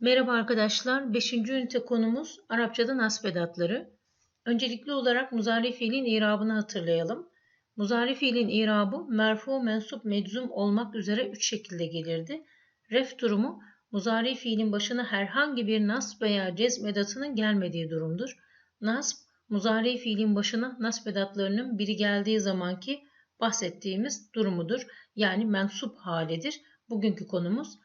Merhaba arkadaşlar. 5. ünite konumuz Arapçada nasb edatları. Öncelikli olarak muzari fiilin irabını hatırlayalım. Muzari fiilin irabı merfu, mensup, meczum olmak üzere 3 şekilde gelirdi. Ref durumu muzari fiilin başına herhangi bir nasb veya cezm edatının gelmediği durumdur. Nasb, muzari fiilin başına nasb edatlarının biri geldiği zamanki bahsettiğimiz durumudur. Yani mensup halidir. Bugünkü konumuz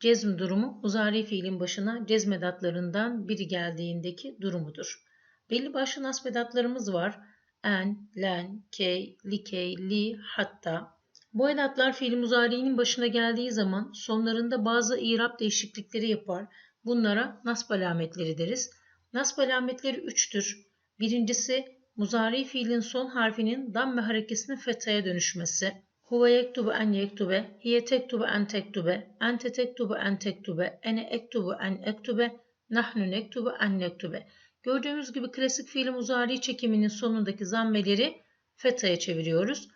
Cezm durumu muzari fiilin başına cezmedatlarından biri geldiğindeki durumudur. Belli başlı nasbedatlarımız var. En, len, key, likey, li, hatta. Bu edatlar fiil muzari'nin başına geldiği zaman sonlarında bazı irap değişiklikleri yapar. Bunlara nasb alametleri deriz. Nasb alametleri üçtür. Birincisi muzari fiilin son harfinin damme harekesinin fethaya dönüşmesi. Huve yektubu en yektube, hiye tektubu en tektube, ente tektubu en tektube, ene ektubu en ektube, nahnu nektubu en nektube. Gördüğümüz gibi klasik fiil muzari çekiminin sonundaki zammeleri fetaya çeviriyoruz.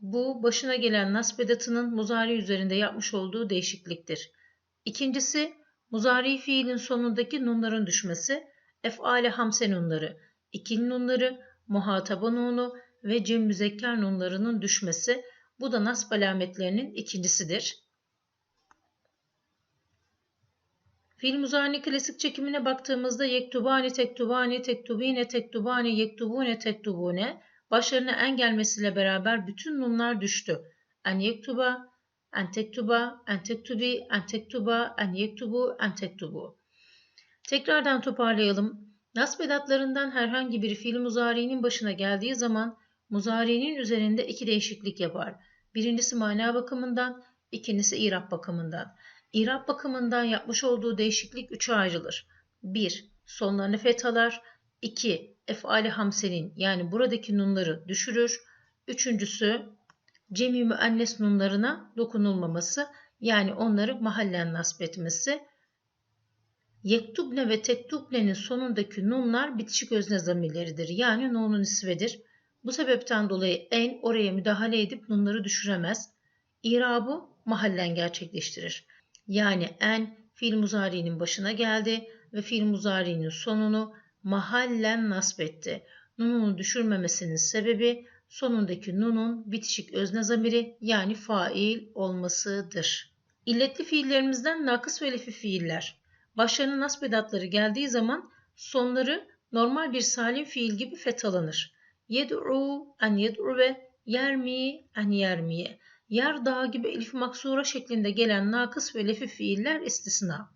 Bu başına gelen nasbedatının muzari üzerinde yapmış olduğu değişikliktir. İkincisi muzari fiilin sonundaki nunların düşmesi, efale hamse nunları, ikili nunları, muhataba nunu ve cem müzekker nunlarının düşmesi bu da nasb alametlerinin ikincisidir. Fiil muzari klasik çekimine baktığımızda yektubani, tektubani, tektubine, tektubani, yektubune, tektubune başlarına en gelmesiyle beraber bütün nunlar düştü. En yektuba, en tektuba, en tektubi, en tektuba, en yektubu, en tektubu. Tekrardan toparlayalım. Nasb edatlarından herhangi bir fiil muzari'nin başına geldiği zaman muzari'nin üzerinde iki değişiklik yapar. Birincisi mana bakımından, ikincisi irap bakımından. İrap bakımından yapmış olduğu değişiklik üçe ayrılır. 1. Sonlarını fethalar. 2. Efali hamsenin yani buradaki nunları düşürür. Üçüncüsü cemi müennes nunlarına dokunulmaması yani onları mahallen nasp etmesi. Yektubne ve tektubne'nin sonundaki nunlar bitişik özne zamirleridir. Yani nunun isvedir. Bu sebepten dolayı en oraya müdahale edip nunları düşüremez. İrabı mahallen gerçekleştirir. Yani en fiil muzari'nin başına geldi ve fiil muzari'nin sonunu mahallen nasbetti. Nununu düşürmemesinin sebebi sonundaki nunun bitişik özne zamiri yani fail olmasıdır. İlletli fiillerimizden nakıs ve lefi fiiller. Başlarına nasbedatları geldiği zaman sonları normal bir salim fiil gibi fethalanır. Yed'u en yed'uve, yermi en yermiye. Yer dağı gibi elif maksura şeklinde gelen nakıs ve lefi fiiller istisna.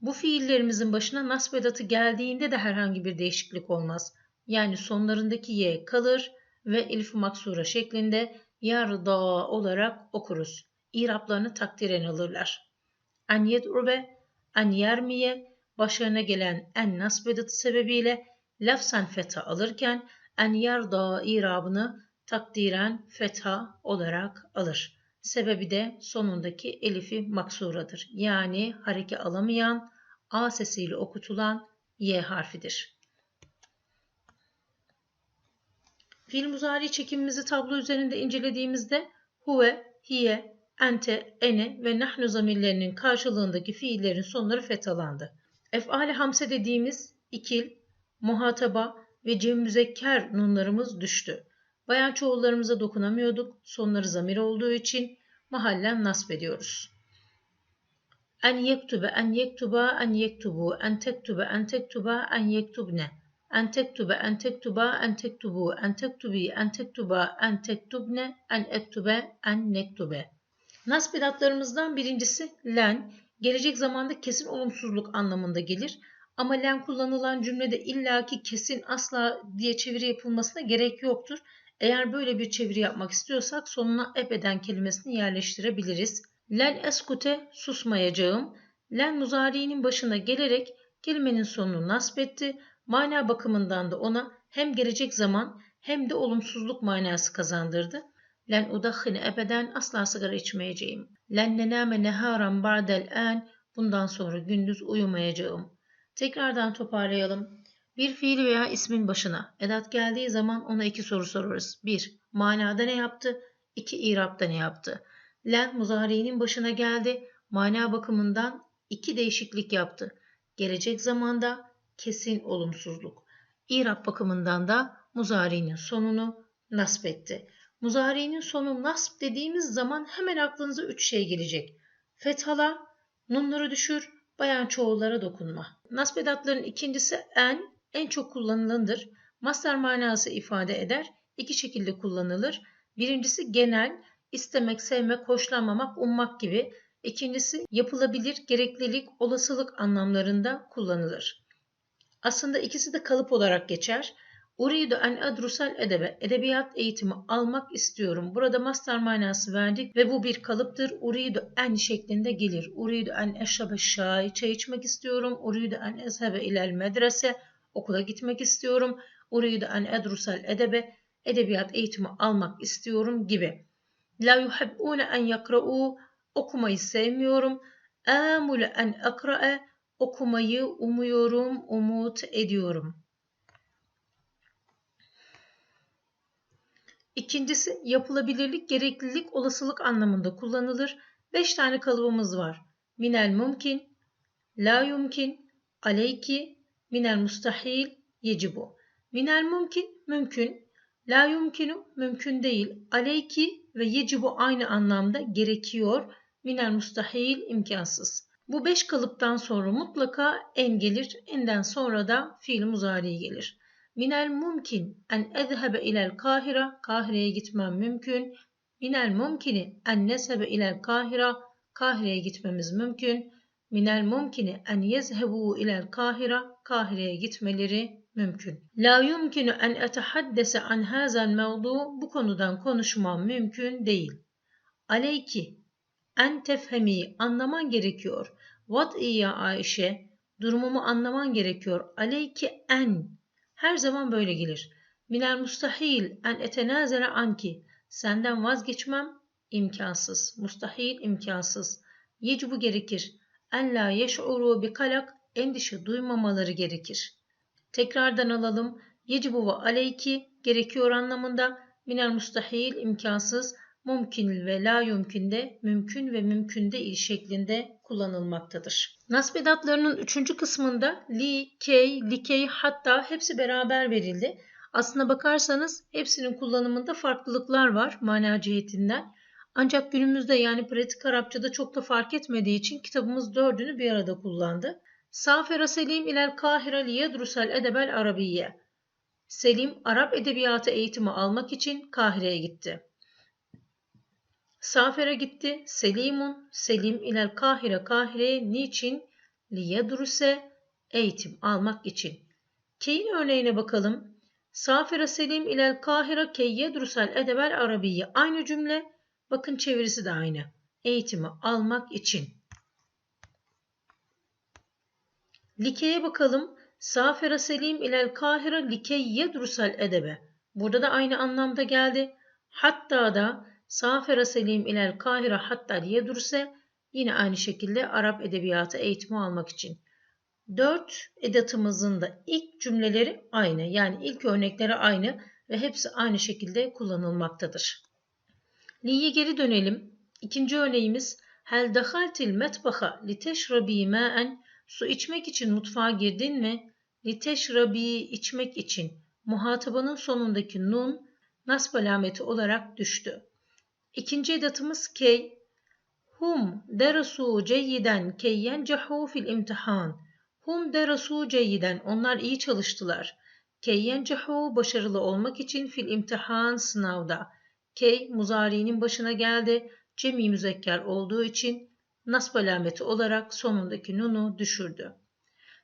Bu fiillerimizin başına nasbedatı geldiğinde de herhangi bir değişiklik olmaz. Yani sonlarındaki ye kalır ve elif maksura şeklinde yer dağı olarak okuruz. İraplarını takdiren alırlar. En yed'uve, en yermiye başlarına gelen en nasbedatı sebebiyle lafsan feta alırken en yarda irabını takdiren fetha olarak alır. Sebebi de sonundaki elifi maksuradır. Yani hareke alamayan, A sesiyle okutulan Y harfidir. Fiil muzari çekimimizi tablo üzerinde incelediğimizde huve, hiye, ente, ene ve nahnu zamirlerinin karşılığındaki fiillerin sonları fethalandı. Ef'ali hamse dediğimiz ikil, muhataba, ve cem müzekker nunlarımız düştü. Bayan çoğullarımıza dokunamıyorduk. Sonları zamir olduğu için mahallen nasp ediyoruz. En yektube, en yektuba, en yektubu, en tektube, en tektuba, en yektubne. En tektube, en tektuba, en tektubu, en tektubi, en tektuba, en tektubne, en ektube, en nektube. Nasb edatlarımızdan birincisi len, gelecek zamanda kesin olumsuzluk anlamında gelir. Ama len kullanılan cümlede illaki kesin asla diye çeviri yapılmasına gerek yoktur. Eğer böyle bir çeviri yapmak istiyorsak sonuna ebeden kelimesini yerleştirebiliriz. Len eskute susmayacağım. Len muzari'nin başına gelerek kelimenin sonunu nasbetti. Mana bakımından da ona hem gelecek zaman hem de olumsuzluk manası kazandırdı. Len udahhine ebeden asla sigara içmeyeceğim. Len nename neharan ba'del en bundan sonra gündüz uyumayacağım. Tekrardan toparlayalım. Bir fiil veya ismin başına edat geldiği zaman ona iki soru sorarız. 1. Manada ne yaptı? 2. İrapta ne yaptı? Len muzari'nin başına geldi. Mana bakımından iki değişiklik yaptı. Gelecek zamanda kesin olumsuzluk. İrab bakımından da muzari'nin sonunu nasp etti. Muzari'nin sonu nasp dediğimiz zaman hemen aklınıza üç şey gelecek. Fethala, nunları düşür, bayan çoğullara dokunma. Nasp edatların ikincisi en, en çok kullanılandır. Master manası ifade eder. İki şekilde kullanılır. Birincisi genel, istemek, sevmek, hoşlanmamak, ummak gibi. İkincisi yapılabilir, gereklilik, olasılık anlamlarında kullanılır. Aslında ikisi de kalıp olarak geçer. Uridu en adrusal edebe. Edebiyat eğitimi almak istiyorum. Burada master manası verdik ve bu bir kalıptır. Uridu en şeklinde gelir. Uridu en eşrabe şay. Çay içmek istiyorum. Uridu en ezhebe ilel medrese. Okula gitmek istiyorum. Uridu en edrusal edebe. Edebiyat eğitimi almak istiyorum gibi. La yuhibbune en yakra'u. Okumayı sevmiyorum. Amule en akra'e. Okumayı umuyorum, umut ediyorum. İkincisi yapılabilirlik, gereklilik, olasılık anlamında kullanılır. Beş tane kalıbımız var. Minel mumkin, la yumkin, aleyki, minel mustahil, yecibu. Minel mumkin, mümkün. La yumkinu, mümkün değil. Aleyki ve yecibu aynı anlamda gerekiyor. Minel mustahil, imkansız. Bu beş kalıptan sonra mutlaka en gelir. Enden sonra da fiil muzari gelir. Minel mumkin en ezhebe ilel kahira. Kahire'ye gitmem mümkün. Minel mumkini en nesebe ilel kahira. Kahire'ye gitmemiz mümkün. Minel mumkini en yezhebu ilel kahira. Kahire'ye gitmeleri mümkün. La yumkinu en etehaddese an hazel mevdu. Bu konudan konuşmam mümkün değil. Aleyki en tefhemi anlaman gerekiyor. What ya Ayşe? Durumumu anlaman gerekiyor. Aleyki en her zaman böyle gelir. Minel mustahil en etenazere anki. Senden vazgeçmem imkansız. Mustahil imkansız. Yecbu gerekir. En la yeş'uru bi kalak endişe duymamaları gerekir. Tekrardan alalım. Yecibu ve aleyki gerekiyor anlamında. Minel mustahil imkansız. Mumkin ve la yumkin de mümkün ve mümkün değil şeklinde kullanılmaktadır. Nasbedatlarının üçüncü kısmında li, key, likey hatta hepsi beraber verildi. Aslına bakarsanız hepsinin kullanımında farklılıklar var mana cihetinden. Ancak günümüzde yani pratik Arapçada çok da fark etmediği için kitabımız dördünü bir arada kullandı. Safera Selim ilel Kahire liyedrusel edebel arabiye. Selim Arap edebiyatı eğitimi almak için Kahire'ye gitti. Safer'e gitti. Selimun, Selim ilel Kahire, Kahire'ye niçin? Liyedruse, eğitim almak için. Keyin örneğine bakalım. Safere Selim ilel Kahire keyyedrusel edebel arabiye. Aynı cümle. Bakın çevirisi de aynı. Eğitimi almak için. Like'ye bakalım. Safere Selim ilel Kahire likeyyedrusel edebe. Burada da aynı anlamda geldi. Hatta da Safera Selim ilel Kahire hatta diye dursa yine aynı şekilde Arap edebiyatı eğitimi almak için. Dört edatımızın da ilk cümleleri aynı yani ilk örnekleri aynı ve hepsi aynı şekilde kullanılmaktadır. Li'ye geri dönelim. İkinci örneğimiz Hel dehaltil metbaha li teşrabi ma'en su içmek için mutfağa girdin mi? Li teşrabi içmek için muhatabanın sonundaki nun nasb alameti olarak düştü. İkinci edatımız key. Hum derasu ceyyiden key yencehu fil imtihan. Hum derasu ceyyiden. Onlar iyi çalıştılar. Key yencehu başarılı olmak için fil imtihan sınavda. Key muzari'nin başına geldi. Cemi müzekker olduğu için nasb alameti olarak sonundaki nunu düşürdü.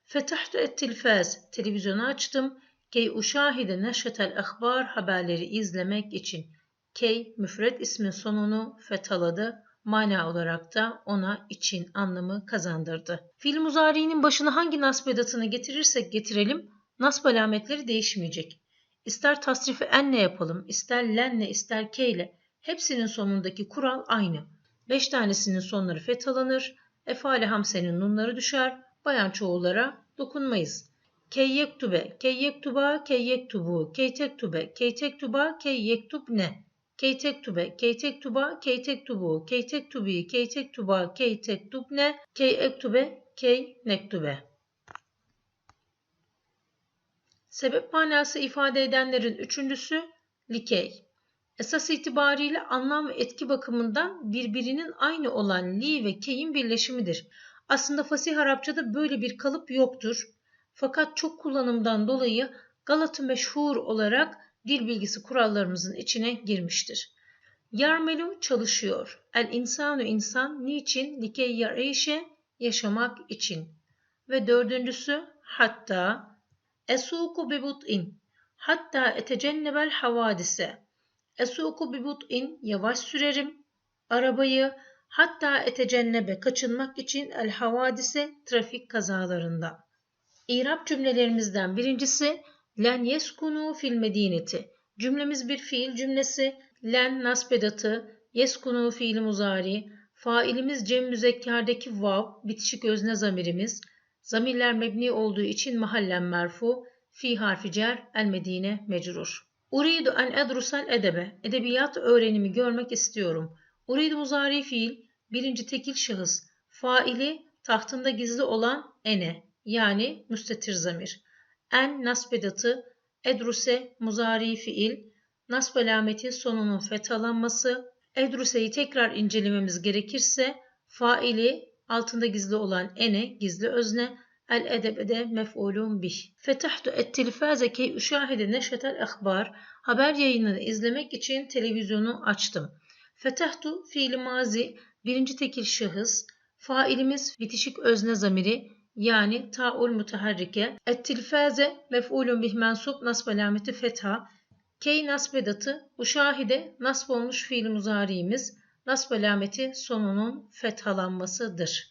Fetahtu et tilfaz. Televizyonu açtım. Key uşahide neşetel ahbar haberleri izlemek için. Key müfret ismin sonunu fethaladı. Mana olarak da ona için anlamı kazandırdı. Fiil muzari'nin başına hangi nasb edatını getirirsek getirelim nasb alametleri değişmeyecek. İster tasrifi enne yapalım, ister lenne, ister keyle hepsinin sonundaki kural aynı. Beş tanesinin sonları fethalanır, efale hamsenin nunları düşer, bayan çoğullara dokunmayız. Key yektube, key yektuba, key yektubu, key tektube, key tektuba, key yektub ne? Key tektube, key tektuba, key tektubu, key tektubi, key tektuba, key tektubne, key ektube, key nektube. Sebep manası ifade edenlerin üçüncüsü likey. Esas itibariyle anlam ve etki bakımından birbirinin aynı olan li ve key'in birleşimidir. Aslında fasih Arapçada böyle bir kalıp yoktur. Fakat çok kullanımdan dolayı Galatı meşhur olarak dil bilgisi kurallarımızın içine girmiştir. Yarmelu çalışıyor. El insanu insan niçin? Likey yareyşe yaşamak için. Ve dördüncüsü hatta esuku bibut'in hatta etecennebel havadise esuku bibut'in yavaş sürerim arabayı hatta etecennebe kaçınmak için el havadise trafik kazalarında. İrab cümlelerimizden birincisi len yeskunu fil medineti. Cümlemiz bir fiil cümlesi. Len nasbedatı, yeskunu fiil muzari, failimiz cem müzekkerdeki vav, bitişik özne zamirimiz. Zamirler mebni olduğu için mahallen merfu, fi harfi cer, el medine mecrur. Uridu en edrusel edebe. Edebiyat öğrenimi görmek istiyorum. Uridu muzari fiil, birinci tekil şahıs. Faili tahtında gizli olan ene yani müstetir zamir. En nasbedatı, edruse muzari fiil, nasb alameti sonunun fethalanması. Edruse'yi tekrar incelememiz gerekirse faili altında gizli olan ene gizli özne, el edebede mef'ulun bih. Fetahtu et telfaze key üşahide neşetel ahbar. Haber yayınını izlemek için televizyonu açtım. Fetahtu fiili mazi birinci tekil şahıs. Failimiz bitişik özne zamiri yani ta'ul mutaharrike. Et-tilfaze mef'ulun bih mensup nasb alameti fetha. Key nasbedatı bu şahide nasb olmuş fiil muzariimiz nasb alameti sonunun fethalanmasıdır.